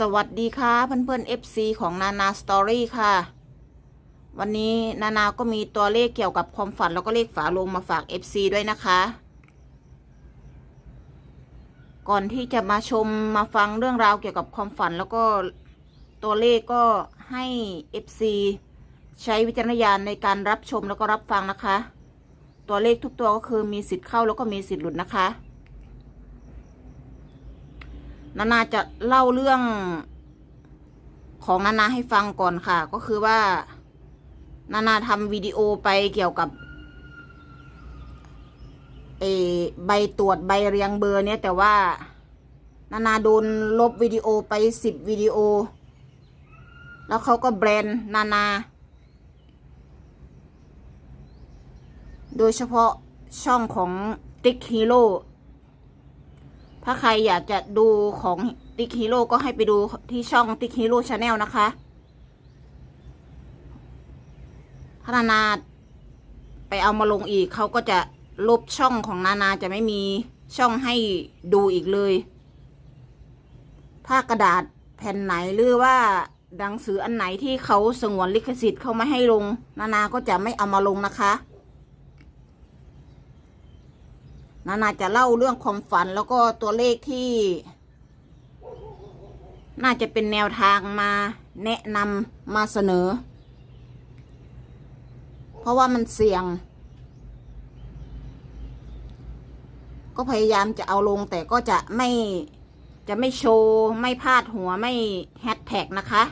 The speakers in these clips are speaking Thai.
สวัสดีค่ะเพื่อนๆ FC ของนานาสตอรี่ค่ะ วันนี้นานาก็มีตัวเลขเกี่ยวกับความฝันแล้วก็เลขฝาลงมาฝาก FC ด้วยนะคะ ก่อนที่จะมาชมมาฟังเรื่องราวเกี่ยวกับความฝันแล้วก็ตัวเลขก็ให้ FC ใช้วิจารณญาณในการรับชมแล้วก็รับฟังนะคะ ตัวเลขทุกตัวก็คือมีสิทธิ์เข้าแล้วก็มีสิทธิ์หลุดนะคะ นานาจะเล่าเรื่องของนานาให้ฟังก่อนค่ะ ก็คือว่า นานาทำวิดีโอไปเกี่ยวกับเอใบตรวจใบเรียงเบอร์เนี่ยแต่ว่า นานาโดนลบวิดีโอไปสิบวิดีโอ แล้วเขาก็แบรนด์นานา โดยเฉพาะช่องของติ๊กฮีโร่ ถ้าใครอยากจะดูของติ๊กฮีโร่ก็ให้ไปดูที่ช่องติ๊กฮีโร่ชาแนลนะคะ ถ้านานาไปเอามาลงอีกเขาก็จะลบช่องของนานาจะไม่มีช่องให้ดูอีกเลย ถ้ากระดาษแผ่นไหนหรือว่าหนังสืออันไหนที่เขาสงวนลิขสิทธิ์เขาไม่ให้ลง นานาก็จะไม่เอามาลงนะคะ นานาจะเล่าเรื่องความฝันแล้วก็ตัวเลขที่ น่าจะเป็นแนวทางมาแนะนำมาเสนอ เพราะว่ามันเสี่ยง ก็พยายามจะเอาลงแต่ก็จะไม่จะไม่โชว์ ไม่พาดหัวไม่แฮชแท็กนะคะ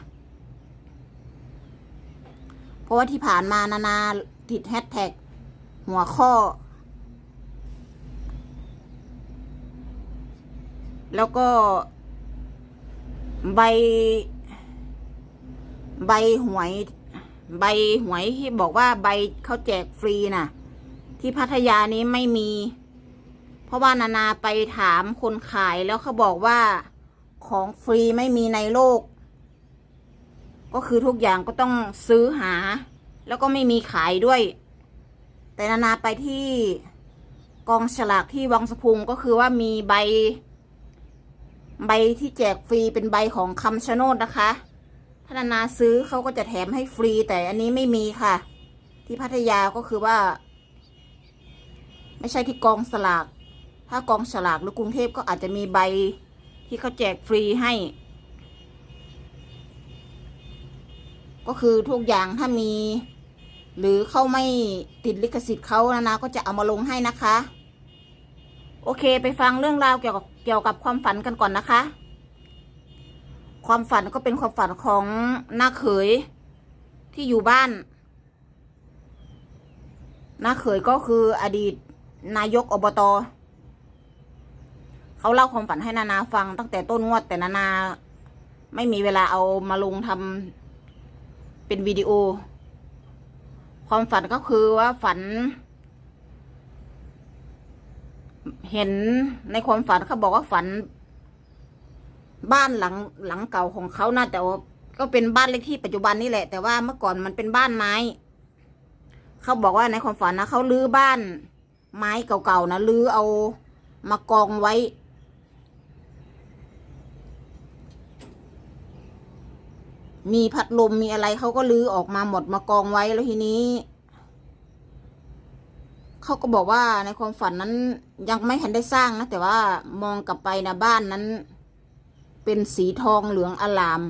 เพราะว่าที่ผ่านมานานาติดแฮชแท็กหัวข้อ แล้วก็ ใบ ใบหวย ใบหวยที่บอกว่าใบเขาแจกฟรีน่ะ ที่พัทยานี้ไม่มี เพราะว่านานาไปถามคนขายแล้วเขาบอกว่าของฟรีไม่มีในโลก ก็คือทุกอย่างก็ต้องซื้อหา แล้วก็ไม่มีขายด้วย แต่นานาไปที่กองฉลากที่วังสะพุงก็คือว่ามีใบ ใบที่แจกฟรีเป็นใบของคำชะโนดนะคะ ถ้านานาซื้อเขาก็จะแถมให้ฟรีแต่อันนี้ไม่มีค่ะ ที่พัทยาก็คือว่า ไม่ใช่ที่กองสลาก ถ้ากองฉลากหรือกรุงเทพก็อาจจะมีใบที่เขาแจกฟรีให้ ก็คือทุกอย่างถ้ามี หรือเขาไม่ติดลิขสิทธิ์เขานานาก็จะเอามาลงให้นะคะ โอเค ไปฟังเรื่องราวเกี่ยวกับ เกี่ยวกับความฝันกันก่อนนะคะ ความฝันก็เป็นความฝันของน้าเขยที่อยู่บ้านน้าเขยก็คืออดีตนายกอบตเขาเล่าความฝันให้นานาฟังตั้งแต่ต้นงวดแต่นานาไม่มีเวลาเอามาลงทำเป็นวิดีโอ ความฝันก็คือว่าฝัน เห็นในความฝันเขาบอกว่าฝัน บ้านหลังหลังเก่าของเขานะแต่ว่าก็เป็นบ้านเลขที่ปัจจุบันนี่แหละ แต่ว่าเมื่อก่อนมันเป็นบ้านไม้ เขาบอกว่าในความฝันนะเขาลื้อบ้าน ไม้เก่าๆนะลื้อเอามากองไว้ มีพัดลมมีอะไรเขาก็ลื้อออกมาหมดมากองไว้แล้วทีนี้ เขาก็บอกว่าในความฝันนั้นยังไม่ทันได้สร้างนะ แต่ว่ามองกลับไปนะบ้านนั้น เป็นสีทองเหลืองอลาม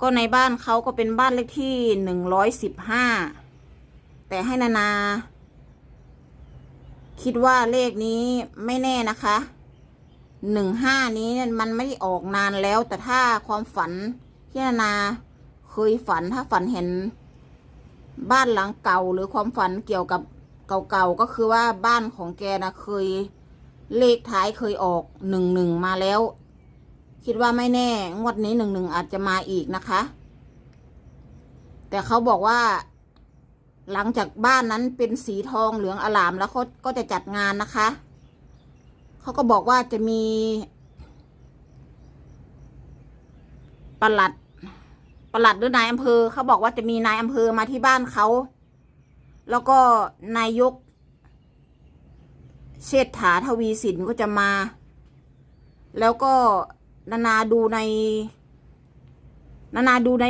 ก็ในบ้านเขาก็เป็นบ้านเลขที่หนึ่งร้อยสิบห้าแต่ให้นานา คิดว่าเลขนี้ไม่แน่นะคะหนึ่งห้านี้มันไม่ได้ออกนานแล้ว แต่ถ้าความฝันที่นานา เคยฝันถ้าฝันเห็นบ้านหลังเก่าหรือความฝันเกี่ยวกับเก่าๆก็คือว่าบ้านของแกนะเคยเลขท้ายเคยออกหนึ่งหนึ่งมาแล้ว คิดว่าไม่แน่ งวดนี้หนึ่งหนึ่งอาจจะมาอีกนะคะ แต่เขาบอกว่า หลังจากบ้านนั้นเป็นสีทองเหลืองอลามแล้วเขาก็จะจัดงานนะคะ เขาก็บอกว่าจะมีประหลัด ประหลัดหรือนายอำเภอเขาบอกว่าจะมีนายอำเภอมาที่บ้านเขาแล้วก็นายก เชษฐาทวีสินก็จะมา แล้วก็นานาดูใน นานาดูใน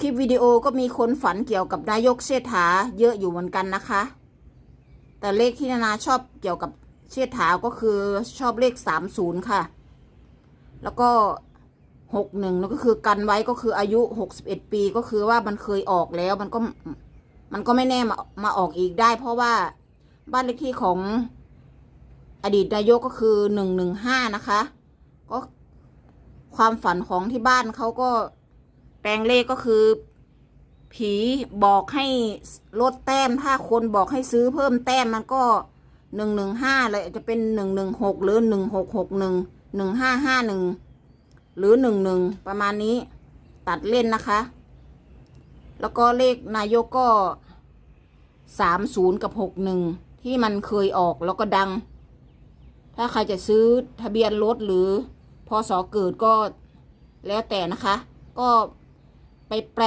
คลิปวิดีโอก็มีคนฝันเกี่ยวกับนายกเชษฐาเยอะอยู่เหมือนกันนะคะ แต่เลขที่นานาชอบเกี่ยวกับเชษฐาก็คือชอบเลขสามศูนย์ค่ะ แล้วก็ หกหนึ่งแล้วก็คือกันไว้ก็คืออายุหกสิบเอ็ดปีก็คือว่ามันเคยออกแล้วมันก็มันก็ไม่แน่มามาออกอีกได้ เพราะว่าบ้านเลขที่ของอดีตนายกก็คือหนึ่งหนึ่งห้านะคะ ก็ความฝันของที่บ้านเขาก็แปลงเลขก็คือ ผีบอกให้ลดแต้ม ถ้าคนบอกให้ซื้อเพิ่มแต้มมันก็หนึ่งหนึ่งห้าเลยจะเป็นหนึ่งหนึ่งหกหรือหนึ่งหกหกหนึ่งหนึ่งห้าห้าหนึ่ง หรือหนึ่งหนึ่งประมาณนี้ตัดเล่นนะคะ แล้วก็เลขนายกก็สามศูนย์กับหกหนึ่งที่มันเคยออกแล้วก็ดัง ถ้าใครจะซื้อทะเบียนรถหรือพศเกิดก็แล้วแต่นะคะ ก็ไปแปล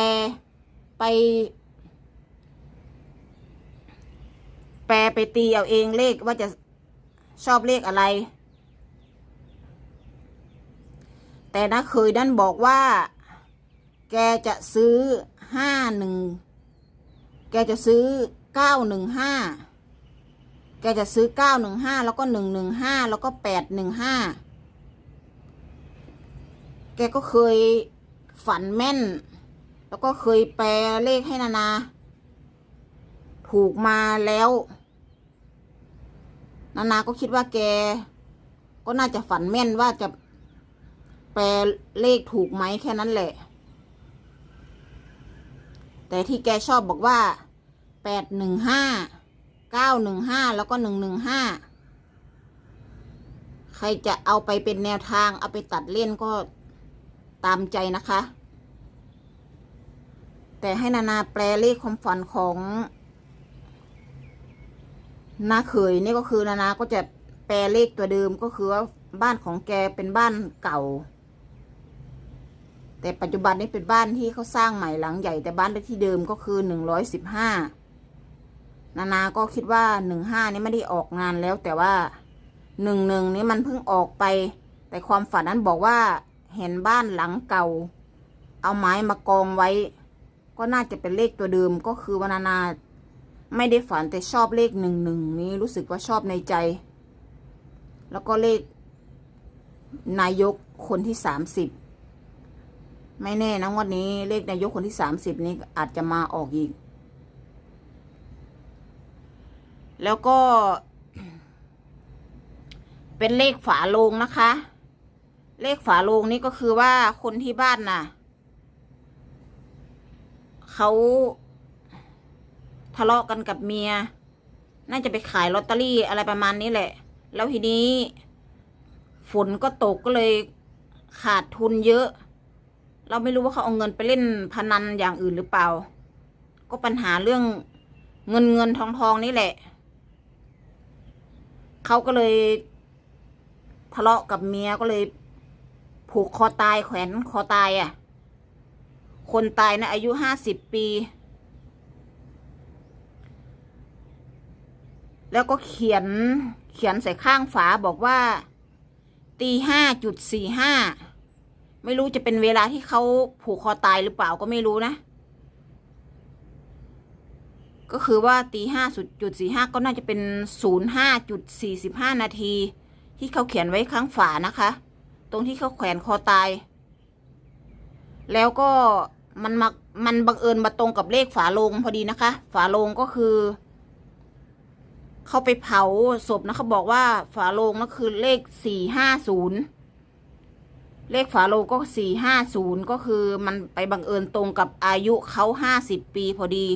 ไป แปลไปตีเอาเองเลขว่าจะชอบเลขอะไร แต่นะเคยนั่นบอกว่า แกจะซื้อห้าหนึ่งแกจะซื้อเก้าหนึ่งห้าแกจะซื้อเก้าหนึ่งห้าแล้วก็หนึ่งหนึ่งห้าแล้วก็แปดหนึ่งห้าแกก็เคยฝันแม่น แล้วก็เคยแปลเลขให้นานา ถูกมาแล้ว นานาก็คิดว่าแก ก็น่าจะฝันแม่นว่าจะ แปลเลขถูกไหมแค่นั้นแหละ แต่ที่แกชอบบอกว่าแปดหนึ่งห้าเก้าหนึ่งห้าแล้วก็หนึ่งหนึ่งห้าใครจะเอาไปเป็นแนวทางเอาไปตัดเล่นก็ตามใจนะคะ แต่ให้นานาแปลเลขความฝันของนาเขยนี่ก็คือนานาก็จะแปลเลขตัวเดิมก็คือว่าบ้านของแกเป็นบ้านเก่า แต่ปัจจุบันนี้เป็นบ้านที่เขาสร้างใหม่หลังใหญ่แต่บ้านเลขที่เดิมก็คือหนึ่งร้อยสิบห้านานาก็คิดว่าหนึ่งห้านี่ไม่ได้ออกงานแล้ว แต่ว่าหนึ่งหนึ่งนี่มันเพิ่งออกไป แต่ความฝันนั้นบอกว่าเห็นบ้านหลังเก่า เอาไม้มากองไว้ ก็น่าจะเป็นเลขตัวเดิมก็คือวานานาไม่ได้ฝันแต่ชอบเลขหนึ่งหนึ่งนี้รู้สึกว่าชอบในใจ แล้วก็เลขนายกคนที่สามสิบ ไม่แน่นะงวันนี้เลขนายกคนที่สามสิบนี้อาจจะมาออกอีก แล้วก็ เป็นเลขฝาโลงนะคะ เลขฝาโลงนี่ก็คือว่าคนที่บ้านน่ะ เขาทะเลาะกันกับเมีย น่าจะไปขายลอตเตอรี่อะไรประมาณนี้แหละ แล้วทีนี้ ฝนก็ตกก็เลยขาดทุนเยอะ เราไม่รู้ว่าเขาเอาเงินไปเล่นพนันอย่างอื่นหรือเปล่า ก็ปัญหาเรื่องเงินเงินทองทองนี่แหละ เขาก็เลย ทะเลาะกับเมียก็เลย ผูกคอตายแขวนคอตายอะ่ะ คนตายนะอายุห้าสิบปี แล้วก็เขียนเขียนใส่ข้างฝาบอกว่าตีห้าจุดสี่ห้า ไม่รู้จะเป็นเวลาที่เขาผูกคอตายหรือเปล่าก็ไม่รู้นะ ก็คือว่าตีห้าจุดสี่ห้าก็น่าจะเป็นศูนย์ห้าจุดสี่สิบห้านาที ที่เขาเขียนไว้ข้างฝานะคะ ตรงที่เขาแขวนคอตาย แล้วก็มันมามันบังเอิญมาตรงกับเลขฝาโลงพอดีนะคะ ฝาโลงก็คือ เขาไปเผาศพนะเขาบอกว่าฝาโลงนั่นคือเลขสี่ห้าศูนย์ เลขฝาโลงก็สี่ห้าศูนย์ก็คือมันไปบังเอิญตรงกับอายุเขาห้าสิบปีพอดี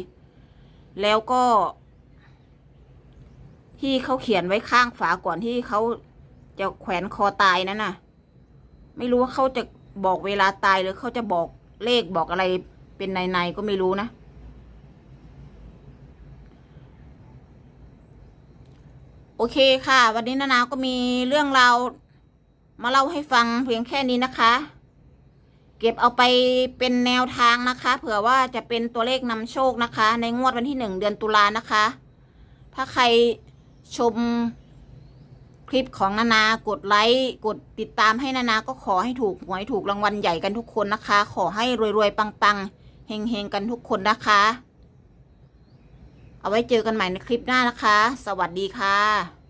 แล้วก็ ที่เขาเขียนไว้ข้างฝาก่อนที่เขาจะแขวนคอตายนั่นน่ะ ไม่รู้ว่าเขาจะบอกเวลาตายหรือเขาจะบอกเลขบอกอะไรเป็นในๆก็ไม่รู้นะ โอเคค่ะ วันนี้นานาก็มีเรื่องราว มาเล่าให้ฟังเพียงแค่นี้นะคะ เก็บเอาไปเป็นแนวทางนะคะ เผื่อว่าจะเป็นตัวเลขนำโชคนะคะ ในงวดวันที่หนึ่งเดือนตุลานะคะ ถ้าใครชมคลิปของนานากดไลค์กดติดตามให้นานาก็ขอให้ถูกหวยถูกรางวัลใหญ่กันทุกคนนะคะ ขอให้รวยๆปังๆเฮงๆกันทุกคนนะคะ เอาไว้เจอกันใหม่ในคลิปหน้านะคะ สวัสดีค่ะ